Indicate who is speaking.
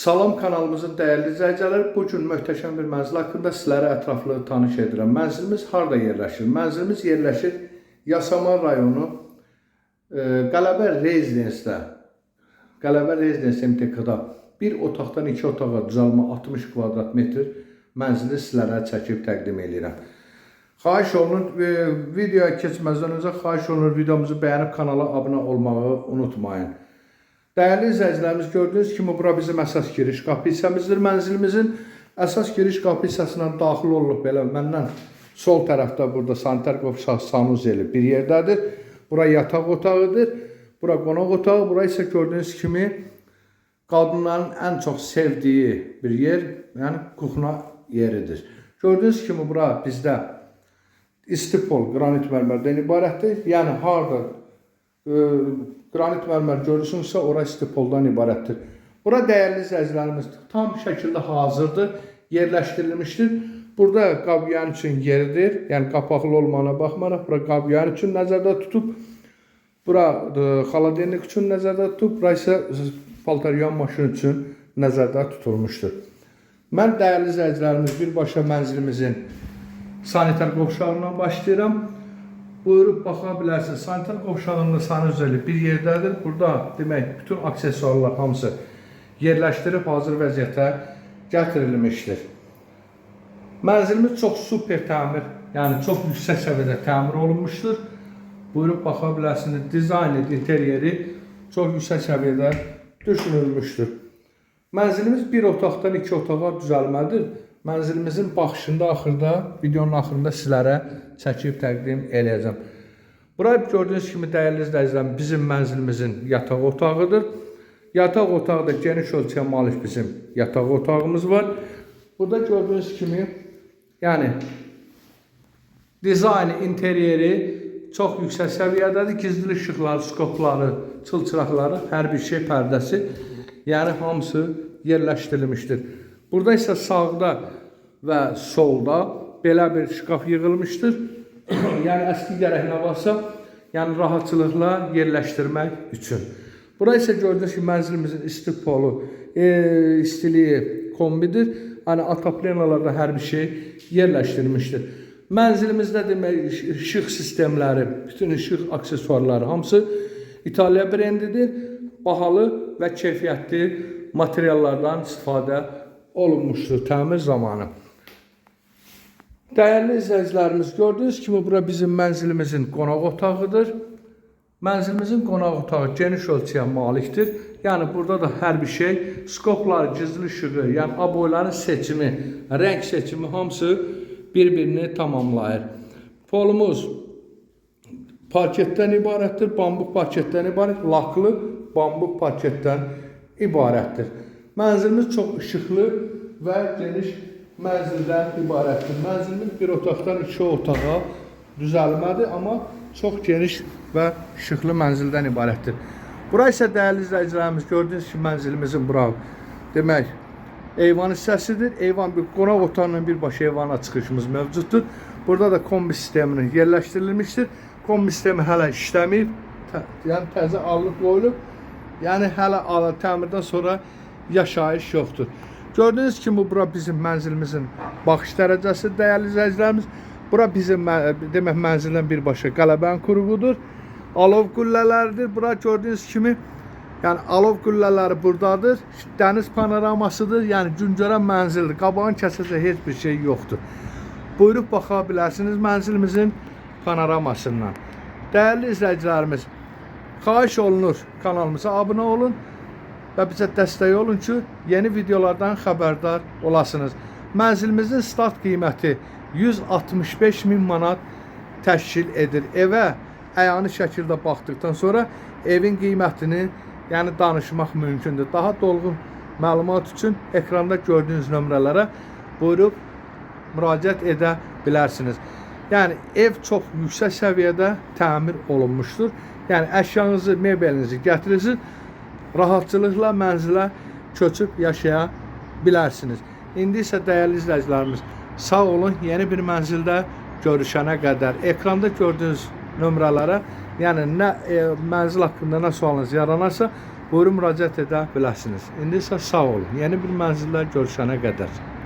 Speaker 1: Salam kanalımızın dəyərli izləyicilər, bu gün möhtəşəm bir mənzil haqqında sizlərə ətraflı tanış edirəm. Mənzilimiz harda yerləşir? Mənzilimiz yerləşir Yasamal rayonu e, Qələbə Rezidensidə. Qələbə Rezidensi MTK-da bir otaqdan iki otağa düzəlmə 60 kvadrat metr mənzili sizlərə çəkib təqdim edirəm. Xahiş olunur, e, videoya keçməzdən öncə xahiş olunur videomuzu bəyənib kanala abunə olmağı unutmayın. Değerli izləyicilərimiz, gördüyünüz kimi bura bizim əsas giriş qapı hissəmizdir. Mənzilimizin əsas giriş qapı hissəsinə daxil olub belə məndən sol tərəfdə burada sanitar qovşaq sanuzeli bir yerdədir. Bura yataq otağıdır. Bura qonaq otağı, bura isə gördüyünüz kimi qadınların ən çox sevdiyi bir yer, yəni kuxna yeridir. Gördüyünüz kimi bura bizdə istipol qranit mərmərdən ibarətdir. Yəni harda e, qranit mərmər görürsünüzsə, ora istipoldan ibarətdir. Bura dəyərli izləyicilərimiz tam şəkildə hazırdır, yerləşdirilmişdir. Burada qabyan üçün yeridir. Yəni qapaqlı olmağına baxmayaraq bura qabyan üçün nəzərdə tutub, bura e, xaladelnik üçün nəzərdə tutub, bura isə paltaryan maşın üçün nəzərdə tutulmuşdur. Mən dəyərli izləyicilərimiz birbaşa mənzilimizin sanitar qovşağından başlayıram. Buyurub baxa bilərsiniz. Sanitar qovşağının sanuzeli bir yerdədir. Burada demək bütün aksesuarlar hamısı yerləşdirib hazır vəziyyətə gətirilmişdir. Mənzilimiz çox super təmir, yəni çox yüksək səviyyədə təmir olunmuşdur. Buyurub baxa bilərsiniz. Dizaynı, interyeri çox yüksək səviyyədə düşünülmüşdür. Mənzilimiz bir otaqdan iki otağa düzəlmədir. Mənzilimizin baxışında axırda, videonun axırında sizlərə çəkib təqdim eləyəcəm. Bura gördüyünüz kimi dəyərli izləyicilər, bizim mənzilimizin yataq otağıdır. Yataq otağı da geniş ölçüyə malik bizim yataq otağımız var. Burada gördüyünüz kimi, yəni dizaynı, interyeri çox yüksək səviyyədədir. Gizli işıqları, skopları, çılçıraqları, hər bir şey pərdəsi, yəni hamısı yerləşdirilmişdir. Burada isə sağda və solda belə bir şkaf yığılmışdır. yəni əski gərək nə varsa, yəni rahatçılıqla yerləşdirmək üçün. Bura isə gördüyünüz kimi mənzilimizin istipolu, e, istiliyi kombidir. Yəni ataplenalarda hər bir şey yerləşdirilmişdir. Mənzilimizdə demək işıq sistemləri, bütün işıq aksesuarları hamısı İtaliya brendidir. Bahalı və keyfiyyətli materiallardan istifadə olunmuşdur təmir zamanı. Değerli izləyicilərimiz, gördüyünüz kimi bura bizim mənzilimizin qonaq otağıdır. Mənzilimizin qonaq otağı geniş ölçüyə malikdir. Yəni burada da hər bir şey, skoplar, gizli işığı, yəni aboyların seçimi, renk seçimi hamısı bir-birini tamamlayır. Polumuz parketdən ibarətdir, bambuk parketdən ibarət, laklı bambuk parketdən ibarətdir. Mənzilimiz çox işıqlı və geniş mənzildən ibarətdir. Mənzilimiz bir otaqdan iki otağa düzəlmədir, amma çox geniş və işıqlı mənzildən ibarətdir. Bura isə dəyərli izləyicilərimiz gördüyünüz kimi mənzilimizin bura demək eyvan hissəsidir. Eyvan bir qonaq otağının birbaşa eyvana çıxışımız mövcuddur. Burada da kombi sisteminin yerləşdirilmişdir. Kombi sistemi hələ işləmir. Tə, yəni təzə alınıb qoyulub. Yəni hələ təmirdən sonra yaşayış yoxdur. Gördüyünüz kimi bura bizim mənzilimizin baxış dərəcəsi dəyərli izləyicilərimiz. Bura bizim demək mənzildən birbaşa qələbənin kuruğudur. Alov qüllələrdir. Bura gördüyünüz kimi yəni alov qüllələri buradadır. Dəniz panoramasıdır. Yəni güncərən mənzildir. Qabağın kəsəcək heç bir şey yoxdur. Buyurub baxa bilərsiniz mənzilimizin panoramasından. Dəyərli izləyicilərimiz, xahiş olunur kanalımıza abunə olun və bizə dəstək olun ki, yeni videolardan xəbərdar olasınız. Mənzilimizin start qiyməti 165 min manat təşkil edir. Evə əyani şəkildə baxdıqdan sonra evin qiymətini yəni danışmaq mümkündür. Daha dolğun məlumat üçün ekranda gördüyünüz nömrələrə buyurub müraciət edə bilərsiniz. Yəni ev çox yüksək səviyyədə təmir olunmuşdur. Yəni əşyanızı, mebelinizi gətirirsiniz, rahatçılıqla mənzilə köçüb yaşaya bilərsiniz. İndi isə dəyərli izləyicilərimiz, sağ olun. Yeni bir mənzildə görüşənə qədər ekranda gördüyünüz nömrələrə, yəni nə e, mənzil haqqında nə sualınız yaranarsa, buyurun müraciət edə biləsiniz. İndi isə sağ olun. Yeni bir mənzillər görüşənə qədər.